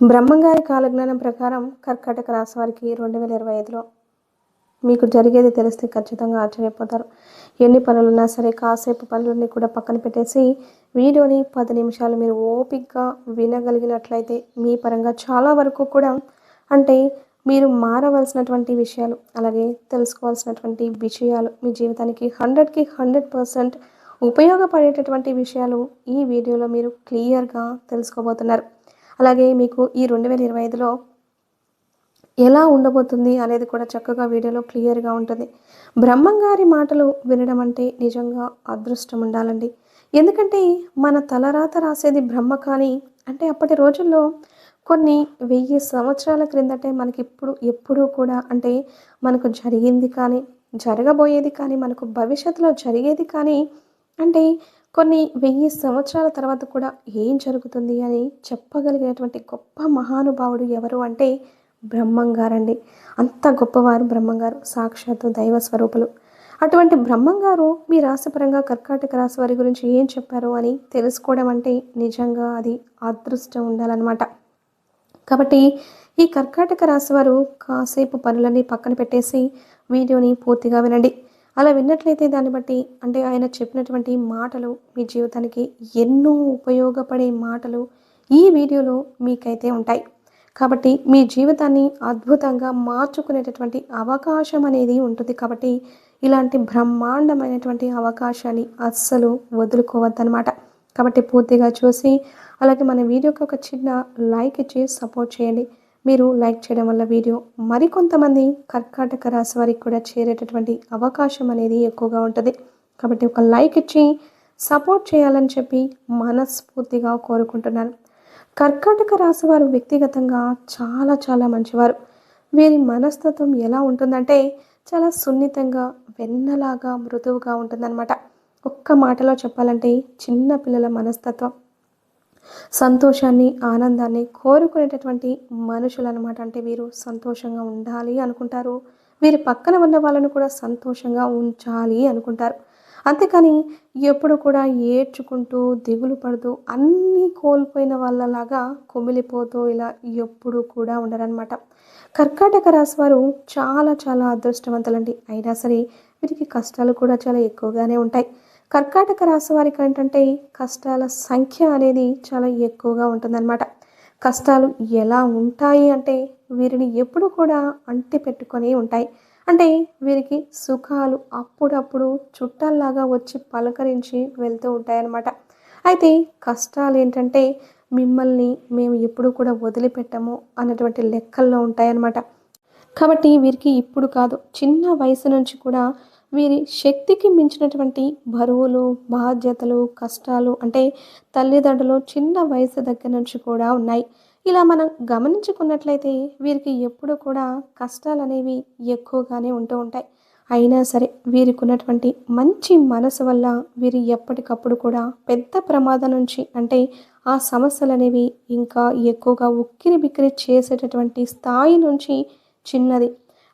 బ్రహ్మంగారి కాలజ్ఞానం ప్రకారం కర్కాటక రాశి వారికి రెండు వేల ఇరవై ఐదులో మీకు జరిగేది తెలిస్తే ఖచ్చితంగా ఆశ్చర్యపోతారు. ఎన్ని పనులున్నా సరే కాసేపు పనులన్నీ కూడా పక్కన పెట్టేసి వీడియోని పది నిమిషాలు మీరు ఓపిక్గా వినగలిగినట్లయితే మీ పరంగా చాలా వరకు కూడా అంటే మీరు మారవలసినటువంటి విషయాలు అలాగే తెలుసుకోవాల్సినటువంటి విషయాలు మీ జీవితానికి హండ్రెడ్కి హండ్రెడ్ పర్సెంట్ ఉపయోగపడేటటువంటి విషయాలు ఈ వీడియోలో మీరు క్లియర్గా తెలుసుకోబోతున్నారు. అలాగే మీకు ఈ రెండు వేల ఇరవై ఐదులో ఎలా ఉండబోతుంది అనేది కూడా చక్కగా వీడియోలో క్లియర్గా ఉంటుంది. బ్రహ్మంగారి మాటలు వినడం అంటే నిజంగా అదృష్టం ఉండాలండి. ఎందుకంటే మన తలరాత రాసేది బ్రహ్మ కానీ అంటే అప్పటి రోజుల్లో కొన్ని వెయ్యి సంవత్సరాల క్రిందటే మనకి ఇప్పుడు ఎప్పుడూ కూడా అంటే మనకు జరిగింది కానీ జరగబోయేది కానీ మనకు భవిష్యత్తులో జరిగేది కానీ అంటే కొన్ని వెయ్యి సంవత్సరాల తర్వాత కూడా ఏం జరుగుతుంది అని చెప్పగలిగినటువంటి గొప్ప మహానుభావుడు ఎవరు అంటే బ్రహ్మంగారండి. అంత గొప్పవారు బ్రహ్మంగారు సాక్షాత్తు దైవ స్వరూపులు. అటువంటి బ్రహ్మంగారు మీ రాశిపరంగా కర్కాటక రాశి వారి గురించి ఏం చెప్పారు అని తెలుసుకోవడం అంటే నిజంగా అది అదృష్టం ఉండాలన్నమాట. కాబట్టి ఈ కర్కాటక రాశి వారు కాసేపు పనులన్నీ పక్కన పెట్టేసి వీడియోని పూర్తిగా వినండి. అలా విన్నట్లయితే దాన్ని బట్టి అంటే ఆయన చెప్పినటువంటి మాటలు మీ జీవితానికి ఎన్నో ఉపయోగపడే మాటలు ఈ వీడియోలో మీకైతే ఉంటాయి. కాబట్టి మీ జీవితాన్ని అద్భుతంగా మార్చుకునేటటువంటి అవకాశం అనేది ఉంటుంది. కాబట్టి ఇలాంటి బ్రహ్మాండమైనటువంటి అవకాశాన్ని అస్సలు వదులుకోవద్దనమాట కాబట్టి పూర్తిగా చూసి అలాగే మన వీడియోకి ఒక చిన్న లైక్ ఇచ్చి సపోర్ట్ చేయండి. మీరు లైక్ చేయడం వల్ల వీడియో మరికొంతమంది కర్కాటక రాశి వారికి కూడా చేరేటటువంటి అవకాశం అనేది ఎక్కువగా ఉంటుంది. కాబట్టి ఒక లైక్ ఇచ్చి సపోర్ట్ చేయాలని చెప్పి మనస్ఫూర్తిగా కోరుకుంటున్నాను. కర్కాటక రాశి వారు వ్యక్తిగతంగా చాలా చాలా మంచివారు. వీరి మనస్తత్వం ఎలా ఉంటుందంటే చాలా సున్నితంగా వెన్నలాగా మృదువుగా ఉంటుందన్నమాట. ఒక్క మాటలో చెప్పాలంటే చిన్న పిల్లల మనస్తత్వం. సంతోషాన్ని ఆనందాన్ని కోరుకునేటటువంటి మనుషులు అనమాట అంటే వీరు సంతోషంగా ఉండాలి అనుకుంటారు. వీరి పక్కన ఉన్న వాళ్ళను కూడా సంతోషంగా ఉంచాలి అనుకుంటారు. అంతేకాని ఎప్పుడు కూడా ఏడ్చుకుంటూ దిగులు పడుతూ అన్నీ కోల్పోయిన వాళ్ళలాగా కుమిలిపోతూ ఇలా ఎప్పుడు కూడా ఉండరనమాట. కర్కాటక రాశి వారు చాలా చాలా అదృష్టవంతులండి. అయినా సరే వీరికి కష్టాలు కూడా చాలా ఎక్కువగానే ఉంటాయి. కర్కాటక రాశి వారికి ఏంటంటే కష్టాల సంఖ్య అనేది చాలా ఎక్కువగా ఉంటుందన్నమాట. కష్టాలు ఎలా ఉంటాయి అంటే వీరిని ఎప్పుడు కూడా అంటి పెట్టుకొని ఉంటాయి. అంటే వీరికి సుఖాలు అప్పుడప్పుడు చుట్టాల్లాగా వచ్చి పలకరించి వెళ్తూ ఉంటాయన్నమాట. అయితే కష్టాలు ఏంటంటే మిమ్మల్ని మేము ఎప్పుడు కూడా వదిలిపెట్టము అన్నటువంటి లెక్కల్లో ఉంటాయన్నమాట. కాబట్టి వీరికి ఇప్పుడు కాదు చిన్న వయసు నుంచి కూడా వీరి శక్తికి మించినటువంటి బరువులు బాధ్యతలు కష్టాలు అంటే తల్లిదండ్రులు చిన్న వయసు దగ్గర నుంచి కూడా ఉన్నాయి. ఇలా మనం గమనించుకున్నట్లయితే వీరికి ఎప్పుడు కూడా కష్టాలు అనేవి ఎక్కువగానే ఉంటూ ఉంటాయి. అయినా సరే వీరికి ఉన్నటువంటి మంచి మనసు వల్ల వీరు ఎప్పటికప్పుడు కూడా పెద్ద ప్రమాదం నుంచి అంటే ఆ సమస్యలు అనేవి ఇంకా ఎక్కువగా ఉక్కిరి బిక్కిరి చేసేటటువంటి స్థాయి నుంచి చిన్నది.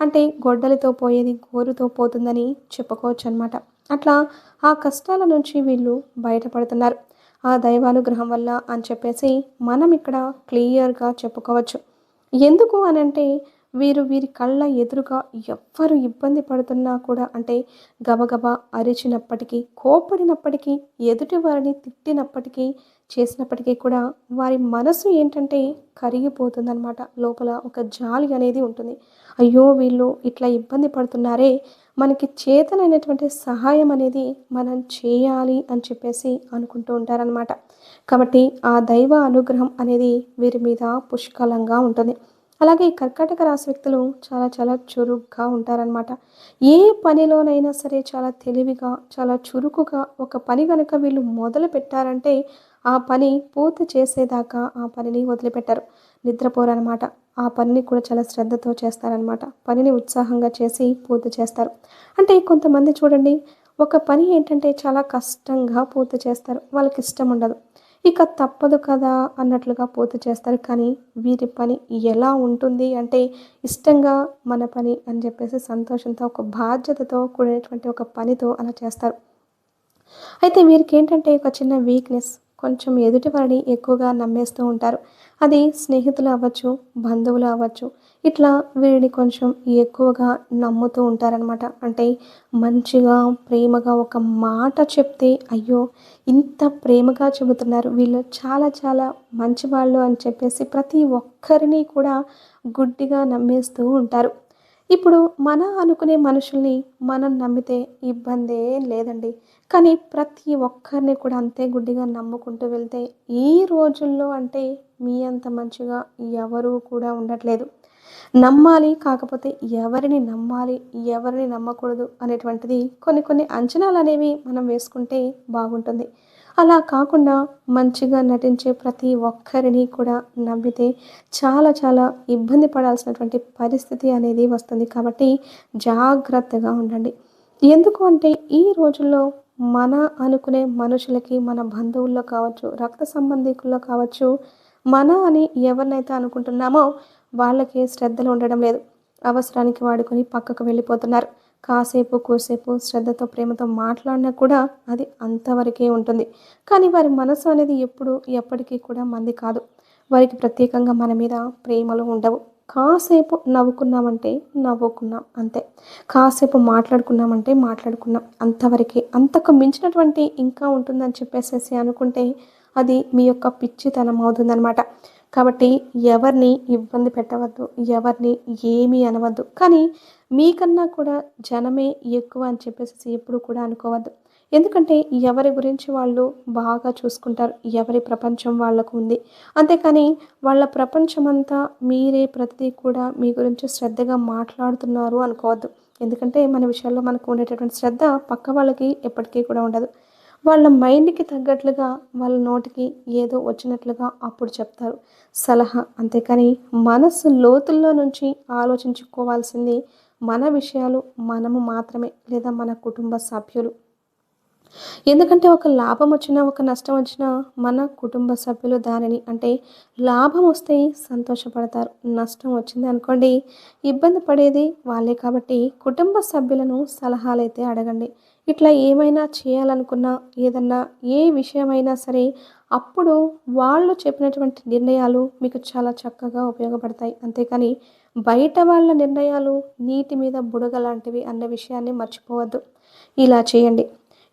అంటే గొడ్డలితో పోయేది గోరుతో పోతుందని చెప్పుకోవచ్చు అనమాట అట్లా ఆ కష్టాల నుంచి వీళ్ళు బయటపడుతున్నారు. ఆ దైవానుగ్రహం వల్ల అని చెప్పేసి మనం ఇక్కడ క్లియర్గా చెప్పుకోవచ్చు. ఎందుకు అని అంటే వీరు వీరి కళ్ళ ఎదురుగా ఎవ్వరు ఇబ్బంది పడుతున్నా కూడా అంటే గబగబా అరిచినప్పటికీ కోపడినప్పటికీ ఎదుటి వారిని తిట్టినప్పటికీ చేసినప్పటికీ కూడా వారి మనసు ఏంటంటే కరిగిపోతుందన్నమాట. లోపల ఒక జాలి అనేది ఉంటుంది. అయ్యో వీళ్ళు ఇట్లా ఇబ్బంది పడుతున్నారే మనకి చేతనైనటువంటి సహాయం అనేది మనం చేయాలి అని చెప్పేసి అనుకుంటూ ఉంటారనమాట కాబట్టి ఆ దైవ అనుగ్రహం అనేది వీరి మీద పుష్కలంగా ఉంటుంది. అలాగే కర్కాటక రాశి వ్యక్తులు చాలా చాలా చురుగ్గా ఉంటారనమాట ఏ పనిలోనైనా సరే చాలా తెలివిగా చాలా చురుకుగా ఒక పని కనుక వీళ్ళు మొదలు పెట్టారంటే ఆ పని పూర్తి చేసేదాకా ఆ పనిని వదిలిపెట్టారు. నిద్రపోరనమాట ఆ పనిని కూడా చాలా శ్రద్ధతో చేస్తారనమాట పనిని ఉత్సాహంగా చేసి పూర్తి చేస్తారు. అంటే కొంతమంది చూడండి ఒక పని ఏంటంటే చాలా కష్టంగా పూర్తి చేస్తారు. వాళ్ళకి ఇష్టం ఉండదు. ఇక తప్పదు కదా అన్నట్లుగా పూర్తి చేస్తారు. కానీ వీరి పని ఎలా ఉంటుంది అంటే ఇష్టంగా మన పని అని చెప్పేసి సంతోషంతో ఒక బాధ్యతతో కూడినటువంటి ఒక పనితో అలా చేస్తారు. అయితే వీరికి ఏంటంటే ఒక చిన్న వీక్నెస్ కొంచెం ఎదుటి వారిని ఎక్కువగా నమ్మేస్తూ ఉంటారు. అది స్నేహితులు అవ్వచ్చు బంధువులు అవ్వచ్చు. ఇట్లా వీరిని కొంచెం ఎక్కువగా నమ్ముతూ ఉంటారనమాట అంటే మంచిగా ప్రేమగా ఒక మాట చెప్తే అయ్యో ఇంత ప్రేమగా చెబుతున్నారు. వీళ్ళు చాలా చాలా మంచి వాళ్ళు అని చెప్పేసి ప్రతి ఒక్కరిని కూడా గుడ్డిగా నమ్మేస్తూ ఉంటారు. ఇప్పుడు మన అనుకునే మనుషుల్ని మనం నమ్మితే ఇబ్బందే లేదండి. కానీ ప్రతి ఒక్కరిని కూడా అంతే గుడ్డిగా నమ్ముకుంటూ వెళ్తే ఈ రోజుల్లో అంటే మీ అంత మంచిగా ఎవరు కూడా ఉండట్లేదు. నమ్మాలి కాకపోతే ఎవరిని నమ్మాలి ఎవరిని నమ్మకూడదు అనేటువంటిది కొన్ని కొన్ని అంచనాలు అనేవి మనం వేసుకుంటే బాగుంటుంది. అలా కాకుండా మంచిగా నటించే ప్రతి ఒక్కరిని కూడా నమ్మితే చాలా చాలా ఇబ్బంది పడాల్సినటువంటి పరిస్థితి అనేది వస్తుంది. కాబట్టి జాగ్రత్తగా ఉండండి. ఎందుకు అంటే ఈ రోజుల్లో మన అనుకునే మనుషులకి మన బంధువుల్లో కావచ్చు రక్త సంబంధికుల్లో కావచ్చు మన అని ఎవరినైతే అనుకుంటున్నామో వాళ్ళకి శ్రద్ధలు ఉండడం లేదు. అవసరానికి వాడుకొని పక్కకు వెళ్ళిపోతున్నారు. కాసేపు కూసేపు శ్రద్ధతో ప్రేమతో మాట్లాడినా కూడా అది అంతవరకే ఉంటుంది. కానీ వారి మనసు అనేది ఎప్పుడు ఎప్పటికీ కూడా మంది కాదు. వారికి ప్రత్యేకంగా మన మీద ప్రేమలు ఉండవు. కాసేపు నవ్వుకున్నామంటే నవ్వుకున్నాం అంతే. కాసేపు మాట్లాడుకున్నామంటే మాట్లాడుకున్నాం అంతవరకే. అంతకు మించినటువంటి ఇంకా ఉంటుందని చెప్పేసేసి అనుకుంటే అది మీ యొక్క పిచ్చితనం అవుతుందన్నమాట. కాబట్టి ఎవరిని ఇబ్బంది పెట్టవద్దు ఎవరిని ఏమీ అనవద్దు. కానీ మీకన్నా కూడా జనమే ఎక్కువ అని చెప్పేసి ఎప్పుడు కూడా అనుకోవద్దు. ఎందుకంటే ఎవరి గురించి వాళ్ళు బాగా చూసుకుంటారు ఎవరి ప్రపంచం వాళ్ళకు ఉంది. అంతేకాని వాళ్ళ ప్రపంచం అంతా మీరే ప్రతిదీ కూడా మీ గురించి శ్రద్ధగా మాట్లాడుతున్నారు అనుకోవద్దు. ఎందుకంటే మన విషయాల్లో మనకు ఉండేటటువంటి శ్రద్ధ పక్క వాళ్ళకి ఎప్పటికీ కూడా ఉండదు. వాళ్ళ మైండ్కి తగ్గట్లుగా వాళ్ళ నోటికి ఏదో వచ్చినట్లుగా అప్పుడు చెప్తారు. సలహా అంతేకాని మనసు లోతుల్లో నుంచి ఆలోచించుకోవాల్సింది మన విషయాలు మనము మాత్రమే లేదా మన కుటుంబ సభ్యులు. ఎందుకంటే ఒక లాభం వచ్చినా ఒక నష్టం వచ్చినా మన కుటుంబ సభ్యులు దానిని అంటే లాభం వస్తే సంతోషపడతారు. నష్టం వచ్చింది అనుకోండి ఇబ్బంది పడేది వాళ్ళే కాబట్టి కుటుంబ సభ్యులను సలహాలైతే అడగండి. ఇట్లా ఏమైనా చేయాలనుకున్నా ఏదన్నా ఏ విషయమైనా సరే అప్పుడు వాళ్ళు చెప్పినటువంటి నిర్ణయాలు మీకు చాలా చక్కగా ఉపయోగపడతాయి. అంతేకాని బయట వాళ్ళ నిర్ణయాలు నీటి మీద బుడగ లాంటివి అన్న విషయాన్ని మర్చిపోవద్దు. ఇలా చేయండి.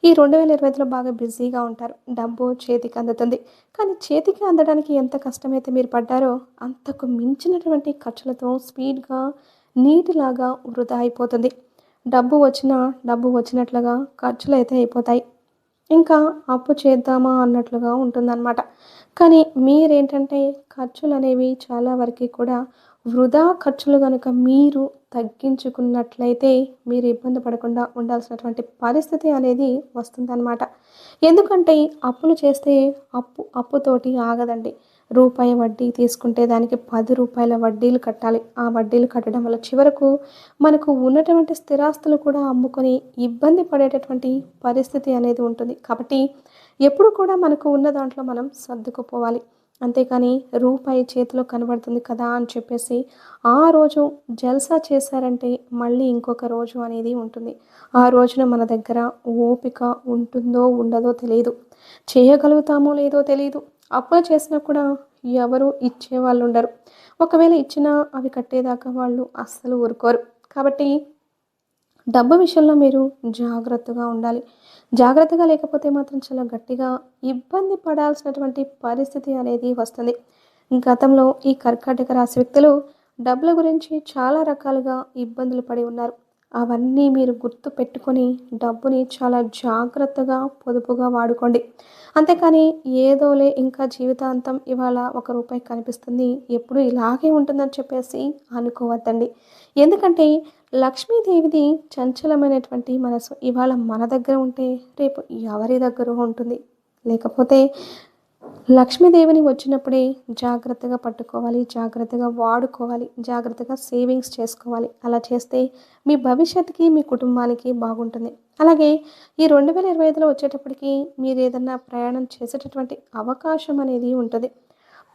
ఈ రెండు వేల ఇరవై ఐదులో బాగా బిజీగా ఉంటారు. డబ్బు చేతికి అందుతుంది. కానీ చేతికి అందడానికి ఎంత కష్టమైతే మీరు పడ్డారో అంతకు మించినటువంటి ఖర్చులతో స్పీడ్గా నీటిలాగా వృధా అయిపోతుంది. డబ్బు వచ్చినా డబ్బు వచ్చినట్లుగా ఖర్చులు అయితే అయిపోతాయి. ఇంకా అప్పు చేద్దామా అన్నట్లుగా ఉంటుందన్నమాట. కానీ మీరేంటంటే ఖర్చులు అనేవి చాలా వరకు కూడా వృధా ఖర్చులు కనుక మీరు తగ్గించుకున్నట్లయితే మీరు ఇబ్బంది పడకుండా ఉండాల్సినటువంటి పరిస్థితి అనేది వస్తుందన్నమాట. ఎందుకంటే అప్పులు చేస్తే అప్పు అప్పుతోటి ఆగదండి. రూపాయి వడ్డీ తీసుకుంటే దానికి పది రూపాయల వడ్డీలు కట్టాలి. ఆ వడ్డీలు కట్టడం వల్ల చివరకు మనకు ఉన్నటువంటి స్థిరాస్తులు కూడా అమ్ముకొని ఇబ్బంది పడేటటువంటి పరిస్థితి అనేది ఉంటుంది. కాబట్టి ఎప్పుడు కూడా మనకు ఉన్న దాంట్లో మనం సర్దుకుపోవాలి. అంతేకాని రూపాయి చేతిలో కనబడుతుంది కదా అని చెప్పేసి ఆ రోజు జల్సా చేశారంటే మళ్ళీ ఇంకొక రోజు అనేది ఉంటుంది. ఆ రోజున మన దగ్గర ఓపిక ఉంటుందో ఉండదో తెలియదు చేయగలుగుతామో లేదో తెలియదు అప్పులు చేసినా కూడా ఎవరు ఇచ్చే వాళ్ళు ఉండరు. ఒకవేళ ఇచ్చినా అవి కట్టేదాకా వాళ్ళు అస్సలు ఊరుకోరు. కాబట్టి డబ్బు విషయంలో మీరు జాగ్రత్తగా ఉండాలి. జాగ్రత్తగా లేకపోతే మాత్రం చాలా గట్టిగా ఇబ్బంది పడాల్సినటువంటి పరిస్థితి అనేది వస్తుంది. గతంలో ఈ కర్కాటక రాశి వ్యక్తులు డబ్బుల గురించి చాలా రకాలుగా ఇబ్బందులు పడి ఉన్నారు. అవన్నీ మీరు గుర్తు పెట్టుకొని డబ్బుని చాలా జాగ్రత్తగా పొదుపుగా వాడుకోండి. అంతేకాని ఏదోలే ఇంకా జీవితాంతం ఇవాళ ఒక రూపాయి కనిపిస్తుంది. ఎప్పుడు ఇలాగే ఉంటుందని చెప్పేసి అనుకోవద్దండి. ఎందుకంటే లక్ష్మీదేవిది చంచలమైనటువంటి మనసు. ఇవాళ మన దగ్గర ఉంటే రేపు ఎవరి దగ్గర ఉంటుంది? లేకపోతే లక్ష్మీదేవిని వచ్చినప్పుడే జాగ్రత్తగా పట్టుకోవాలి జాగ్రత్తగా వాడుకోవాలి జాగ్రత్తగా సేవింగ్స్ చేసుకోవాలి. అలా చేస్తే మీ భవిష్యత్తుకి మీ కుటుంబానికి బాగుంటుంది. అలాగే ఈ రెండు వేల ఇరవై ఐదులో వచ్చేటప్పటికి మీరు ఏదన్నా ప్రయాణం చేసేటటువంటి అవకాశం అనేది ఉంటుంది.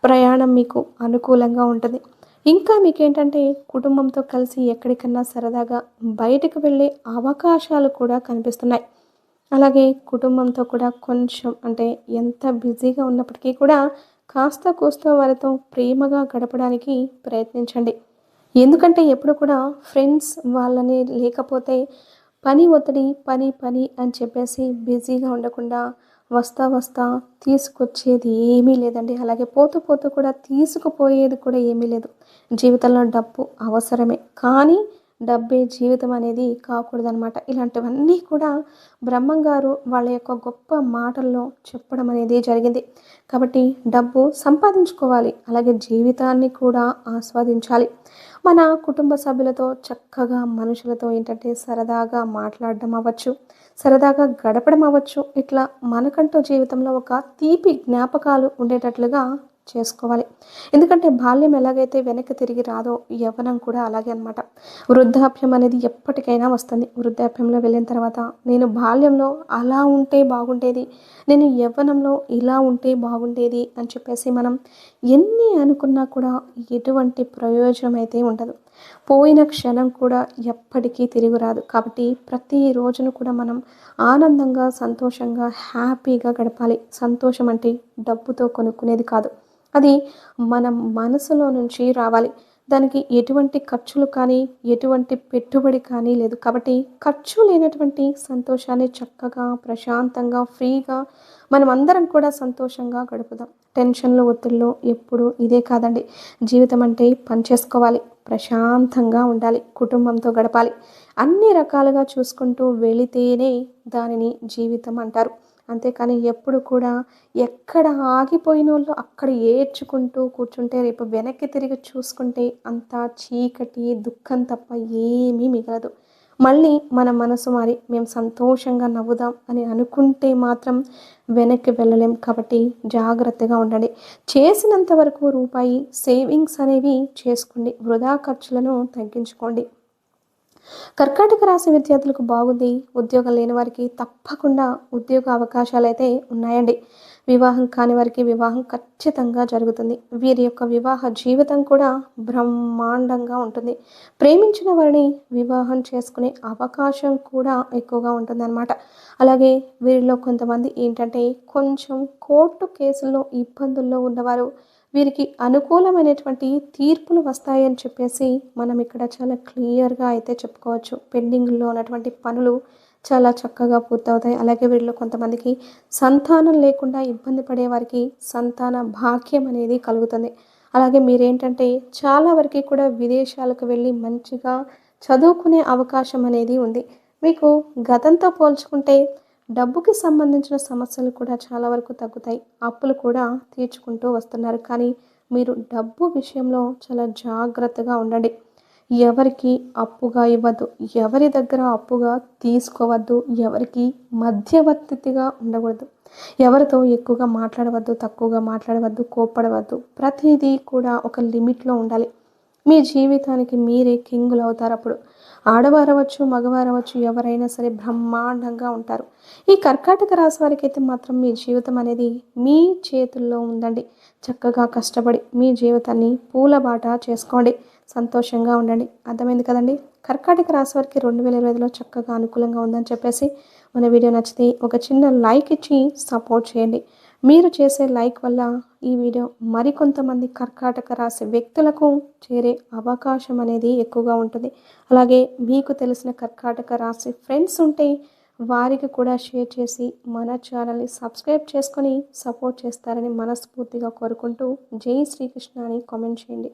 ప్రయాణం మీకు అనుకూలంగా ఉంటుంది. ఇంకా మీకేంటంటే కుటుంబంతో కలిసి ఎక్కడికన్నా సరదాగా బయటకు వెళ్ళే అవకాశాలు కూడా కనిపిస్తున్నాయి. అలాగే కుటుంబంతో కూడా కొంచెం అంటే ఎంత బిజీగా ఉన్నప్పటికీ కూడా కాస్త కూస్త వారితో ప్రేమగా గడపడానికి ప్రయత్నించండి. ఎందుకంటే ఎప్పుడు కూడా ఫ్రెండ్స్ వాళ్ళని లేకపోతే పని ఒత్తిడి పని పని అని చెప్పేసి బిజీగా ఉండకుండా వస్తా వస్తా తీసుకొచ్చేది ఏమీ లేదండి. అలాగే పోతూ పోతూ కూడా తీసుకుపోయేది కూడా ఏమీ లేదు. జీవితంలో డబ్బు అవసరమే. కానీ డబ్బే జీవితం అనేది కాకూడదనమాట ఇలాంటివన్నీ కూడా బ్రహ్మంగారు వాళ్ళ యొక్క గొప్ప మాటల్లో చెప్పడం అనేది జరిగింది. కాబట్టి డబ్బు సంపాదించుకోవాలి. అలాగే జీవితాన్ని కూడా ఆస్వాదించాలి. మన కుటుంబ సభ్యులతో చక్కగా మనుషులతో ఏంటంటే సరదాగా మాట్లాడడం అవ్వచ్చు. సరదాగా గడపడం అవ్వచ్చు. ఇట్లా మనకంటూ జీవితంలో ఒక తీపి జ్ఞాపకాలు ఉండేటట్లుగా చేసుకోవాలి. ఎందుకంటే బాల్యం ఎలాగైతే వెనక్కి తిరిగి రాదో యవ్వనం కూడా అలాగే అనమాట వృద్ధాప్యం అనేది ఎప్పటికైనా వస్తుంది. వృద్ధాప్యంలో వెళ్ళిన తర్వాత నేను బాల్యంలో అలా ఉంటే బాగుండేది నేను యవ్వనంలో ఇలా ఉంటే బాగుండేది అని చెప్పేసి మనం ఎన్ని అనుకున్నా కూడా ఎటువంటి ప్రయోజనం అయితే ఉండదు. పోయిన క్షణం కూడా ఎప్పటికీ తిరిగి రాదు. కాబట్టి ప్రతి రోజును కూడా మనం ఆనందంగా సంతోషంగా హ్యాపీగా గడపాలి. సంతోషం అంటే డబ్బుతో కొనుక్కునేది కాదు. అది మన మనసులో నుంచి రావాలి. దానికి ఎటువంటి ఖర్చులు కానీ ఎటువంటి పెట్టుబడి కానీ లేదు. కాబట్టి ఖర్చు లేనటువంటి సంతోషాన్ని చక్కగా ప్రశాంతంగా ఫ్రీగా మనం అందరం కూడా సంతోషంగా గడుపుదాం. టెన్షన్లు ఒత్తిళ్ళు ఎప్పుడు ఇదే కాదండి. జీవితం అంటే పని చేసుకోవాలి. ప్రశాంతంగా ఉండాలి. కుటుంబంతో గడపాలి. అన్ని రకాలుగా చూసుకుంటూ వెళితేనే దానిని జీవితం అంటారు. అంతేకాని ఎప్పుడు కూడా ఎక్కడ ఆగిపోయిన వాళ్ళు అక్కడ ఏడ్చుకుంటూ కూర్చుంటే రేపు వెనక్కి తిరిగి చూసుకుంటే అంతా చీకటి దుఃఖం తప్ప ఏమీ మిగలదు. మళ్ళీ మన మనసు మారి మేము సంతోషంగా నవ్వుదాం అని అనుకుంటే మాత్రం వెనక్కి వెళ్ళలేం. కాబట్టి జాగ్రత్తగా ఉండండి. చేసినంత వరకు రూపాయి సేవింగ్స్ అనేవి చేసుకోండి. వృధా ఖర్చులను తగ్గించుకోండి. కర్కాటక రాశి విద్యార్థులకు బాగుంది. ఉద్యోగం లేని వారికి తప్పకుండా ఉద్యోగ అవకాశాలు అయితే ఉన్నాయండి. వివాహం కాని వారికి వివాహం ఖచ్చితంగా జరుగుతుంది. వీరి యొక్క వివాహ జీవితం కూడా బ్రహ్మాండంగా ఉంటుంది. ప్రేమించిన వారిని వివాహం చేసుకునే అవకాశం కూడా ఎక్కువగా ఉంటుందన్నమాట. అలాగే వీరిలో కొంతమంది ఏంటంటే కొంచెం కోర్టు కేసుల్లో ఇబ్బందుల్లో ఉన్నవారు వీరికి అనుకూలమైనటువంటి తీర్పులు వస్తాయని చెప్పేసి మనం ఇక్కడ చాలా క్లియర్గా అయితే చెప్పుకోవచ్చు. పెండింగ్లో ఉన్నటువంటి పనులు చాలా చక్కగా పూర్తవుతాయి. అలాగే వీరిలో కొంతమందికి సంతానం లేకుండా ఇబ్బంది పడే వారికి సంతాన భాగ్యం అనేది కలుగుతుంది. అలాగే మీరేంటంటే చాలా వరకు కూడా విదేశాలకు వెళ్ళి మంచిగా చదువుకునే అవకాశం అనేది ఉంది. మీకు గతంతో పోల్చుకుంటే డబ్బుకి సంబంధించిన సమస్యలు కూడా చాలా వరకు తగ్గుతాయి. అప్పులు కూడా తీర్చుకుంటూ వస్తున్నారు. కానీ మీరు డబ్బు విషయంలో చాలా జాగ్రత్తగా ఉండండి. ఎవరికి అప్పుగా ఇవ్వద్దు. ఎవరి దగ్గర అప్పుగా తీసుకోవద్దు. ఎవరికి మధ్యవర్తిగా ఉండకూడదు. ఎవరితో ఎక్కువగా మాట్లాడవద్దు తక్కువగా మాట్లాడవద్దు కోప్పడవద్దు. ప్రతిదీ కూడా ఒక లిమిట్లో ఉండాలి. మీ జీవితానికి మీరే కింగులు అవుతారు అప్పుడు. ఆడవారవచ్చు మగవారవచ్చు ఎవరైనా సరే బ్రహ్మాండంగా ఉంటారు. ఈ కర్కాటక రాశి వారికి అయితే మాత్రం మీ జీవితం అనేది మీ చేతుల్లో ఉందండి. చక్కగా కష్టపడి మీ జీవితాన్ని పూలబాట చేసుకోండి. సంతోషంగా ఉండండి. అర్థమైంది కదండి? కర్కాటక రాశి వారికి రెండు వేల ఇరవై ఐదులో చక్కగా అనుకూలంగా ఉందని చెప్పేసి మన వీడియో నచ్చితే ఒక చిన్న లైక్ ఇచ్చి సపోర్ట్ చేయండి. మీరు చేసే లైక్ వల్ల ఈ వీడియో మరికొంతమంది కర్కాటక రాశి వ్యక్తులకు చేరే అవకాశం అనేది ఎక్కువగా ఉంటుంది. అలాగే మీకు తెలిసిన కర్కాటక రాశి ఫ్రెండ్స్ ఉంటే వారికి కూడా షేర్ చేసి మన ఛానల్ని సబ్స్క్రైబ్ చేసుకొని సపోర్ట్ చేస్తారని మనస్ఫూర్తిగా కోరుకుంటూ జై శ్రీకృష్ణ అని కామెంట్ చేయండి.